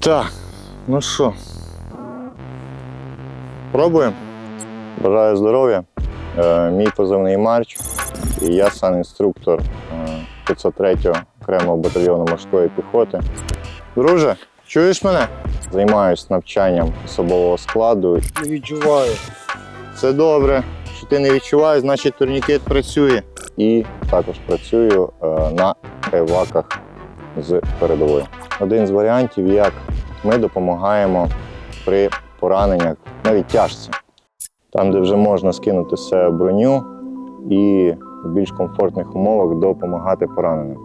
Так, ну що, пробуємо. Бажаю здоров'я. Е, мій позивний Марч. І я санінструктор е, 503-го окремого батальйону морської піхоти. Друже, чуєш мене? Займаюся навчанням особового складу. Не відчуваю. Це добре, що ти не відчуваєш, значить турнікет працює. І також працюю е, на еваках з передової. Один з варіантів, як ми допомагаємо при пораненнях на відтяжці. Там, де вже можна скинути з себе броню і в більш комфортних умовах допомагати пораненим.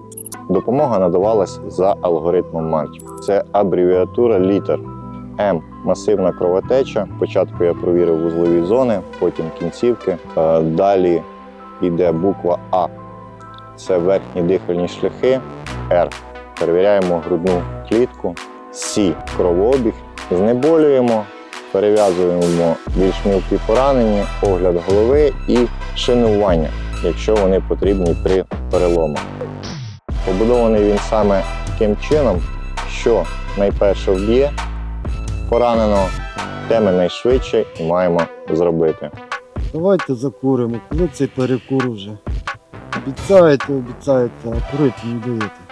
Допомога надавалась за алгоритмом Марч. Це абревіатура літер. М масивна кровотеча. Спочатку я провірив вузлові зони, потім кінцівки. Е, Далі йде буква А. Це верхні дихальні шляхи. Р. Перевіряємо грудну клітку. С. Кровообіг. Знеболюємо, перев'язуємо більш мілкі поранення, огляд голови і шинування, якщо вони потрібні при переломах. Побудований він саме таким чином, що найперше вб'є пораненого, те ми найшвидше і маємо зробити. Давайте закуримо. Коли цей перекур вже? Обіцяєте, обіцяєте, а курити не даєте.